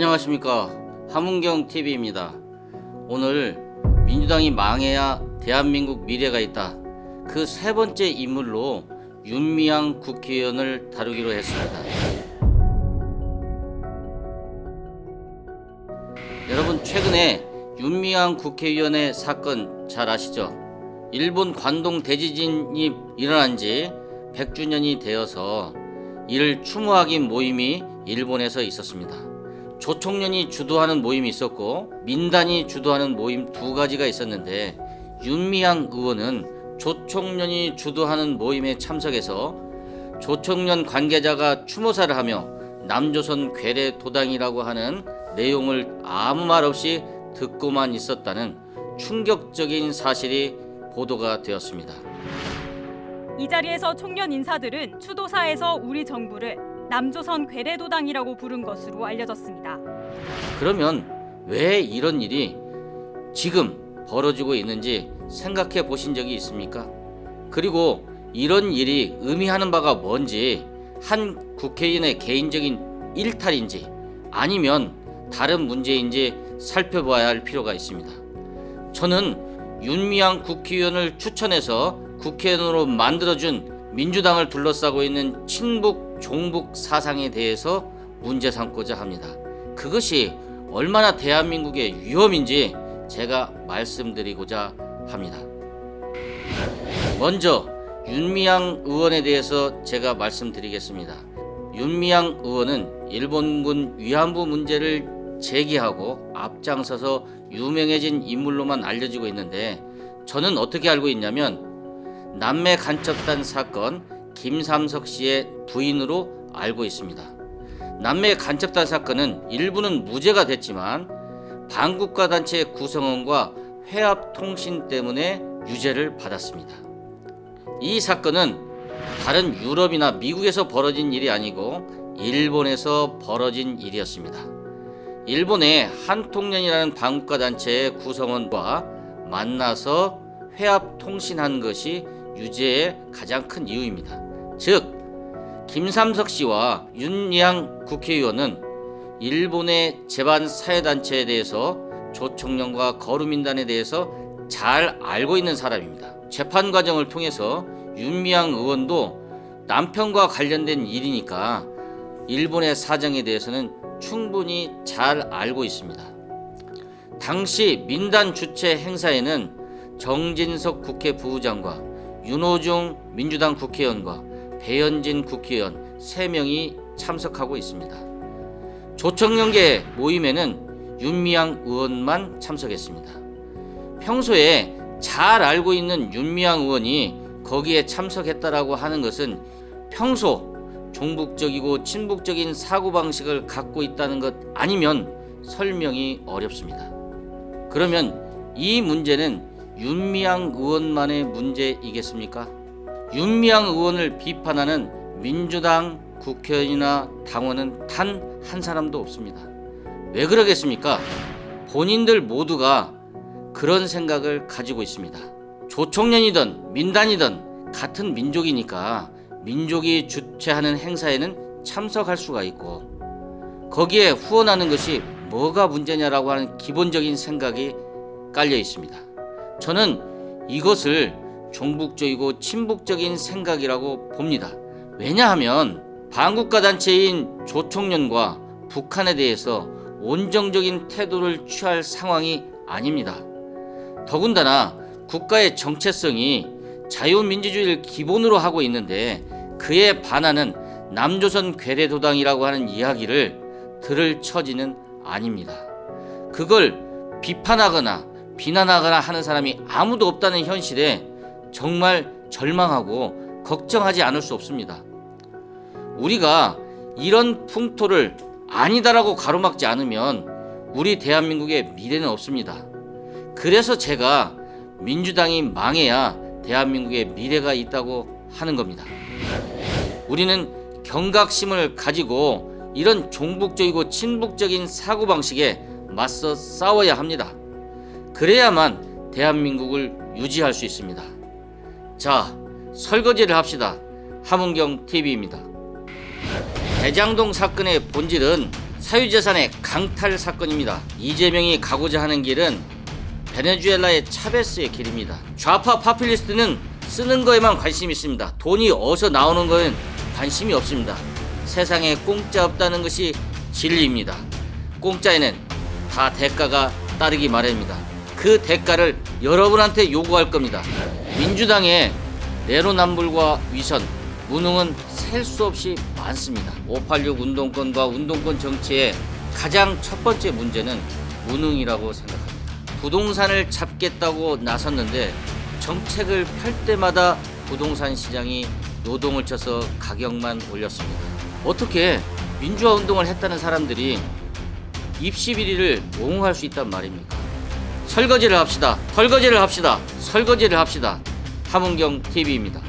안녕하십니까 함은경 TV입니다. 오늘 민주당이 망해야 대한민국 미래가 있다. 그 세 번째 인물로 윤미향 국회의원을 다루기로 했습니다. 여러분 최근에 윤미향 국회의원의 사건 잘 아시죠? 일본 관동 대지진이 일어난 지 100주년이 되어서 이를 추모하기 모임이 일본에서 있었습니다. 조총련이 주도하는 모임이 있었고 민단이 주도하는 모임 두 가지가 있었는데 윤미향 의원은 조총련이 주도하는 모임에 참석해서 조총련 관계자가 추모사를 하며 남조선 괴뢰 도당이라고 하는 내용을 아무 말 없이 듣고만 있었다는 충격적인 사실이 보도가 되었습니다. 이 자리에서 총련 인사들은 추도사에서 우리 정부를 남조선 괴뢰도당이라고 부른 것으로 알려졌습니다. 그러면 왜 이런 일이 지금 벌어지고 있는지 생각해 보신 적이 있습니까? 그리고 이런 일이 의미하는 바가 뭔지 한 국회의원의 개인적인 일탈인지 아니면 다른 문제인지 살펴봐야 할 필요가 있습니다. 저는 윤미향 국회의원을 추천해서 국회의원으로 만들어준 민주당을 둘러싸고 있는 친북 종북 사상에 대해서 문제 삼고자 합니다. 그것이 얼마나 대한민국의 위험인지 제가 말씀드리고자 합니다. 먼저 윤미향 의원에 대해서 제가 말씀드리겠습니다. 윤미향 의원은 일본군 위안부 문제를 제기하고 앞장서서 유명해진 인물로만 알려지고 있는데 저는 어떻게 알고 있냐면 남매 간첩단 사건 김삼석 씨의 부인으로 알고 있습니다. 남매 간첩단 사건은 일부는 무죄가 됐지만 반국가 단체의 구성원과 회합 통신 때문에 유죄를 받았습니다. 이 사건은 다른 유럽이나 미국에서 벌어진 일이 아니고 일본에서 벌어진 일이었습니다. 일본의 한통련이라는 반국가 단체의 구성원과 만나서 회합 통신한 것이 유죄의 가장 큰 이유입니다. 즉 김삼석 씨와 윤양 국회의원은 일본의 재반 사회단체에 대해서 조총련과 거루민단에 대해서 잘 알고 있는 사람입니다. 재판 과정을 통해서 윤미향 의원도 남편과 관련된 일이니까 일본의 사정에 대해서는 충분히 잘 알고 있습니다. 당시 민단 주최 행사에는 정진석 국회 부의장과 윤호중 민주당 국회의원과 배현진 국회의원 3명이 참석하고 있습니다. 조청년계 모임에는 윤미향 의원만 참석했습니다. 평소에 잘 알고 있는 윤미향 의원이 거기에 참석했다라고 하는 것은 평소 종북적이고 친북적인 사고방식을 갖고 있다는 것 아니면 설명이 어렵습니다. 그러면 이 문제는 윤미향 의원만의 문제이겠습니까? 윤미향 의원을 비판하는 민주당 국회의원이나 당원은 단 한 사람도 없습니다. 왜 그러겠습니까? 본인들 모두가 그런 생각을 가지고 있습니다. 조총련이든 민단이든 같은 민족이니까 민족이 주최하는 행사에는 참석할 수가 있고 거기에 후원하는 것이 뭐가 문제냐라고 하는 기본적인 생각이 깔려 있습니다. 저는 이것을 종북적이고 친북적인 생각이라고 봅니다. 왜냐하면 반국가 단체인 조총련과 북한에 대해서 온정적인 태도를 취할 상황이 아닙니다. 더군다나 국가의 정체성이 자유민주주의를 기본으로 하고 있는데 그에 반하는 남조선 괴뢰도당이라고 하는 이야기를 들을 처지는 아닙니다. 그걸 비판하거나 비난하거나 하는 사람이 아무도 없다는 현실에 정말 절망하고 걱정하지 않을 수 없습니다. 우리가 이런 풍토를 아니다라고 가로막지 않으면 우리 대한민국의 미래는 없습니다. 그래서 제가 민주당이 망해야 대한민국의 미래가 있다고 하는 겁니다. 우리는 경각심을 가지고 이런 종북적이고 친북적인 사고방식에 맞서 싸워야 합니다. 그래야만 대한민국을 유지할 수 있습니다. 자, 설거지를 합시다. 함은경 TV입니다. 대장동 사건의 본질은 사유재산의 강탈 사건입니다. 이재명이 가고자 하는 길은 베네수엘라의 차베스의 길입니다. 좌파 파퓰리스트는 쓰는 거에만 관심이 있습니다. 돈이 어디서 나오는 거엔 관심이 없습니다. 세상에 공짜 없다는 것이 진리입니다. 공짜에는 다 대가가 따르기 마련입니다. 그 대가를 여러분한테 요구할 겁니다. 민주당의 내로남불과 위선, 무능은 셀 수 없이 많습니다. 586 운동권과 운동권 정치의 가장 첫 번째 문제는 무능이라고 생각합니다. 부동산을 잡겠다고 나섰는데 정책을 펼 때마다 부동산 시장이 노동을 쳐서 가격만 올렸습니다. 어떻게 민주화 운동을 했다는 사람들이 입시 비리를 옹호할 수 있단 말입니까? 설거지를 합시다. 설거지를 합시다. 설거지를 합시다. 함은경 TV입니다.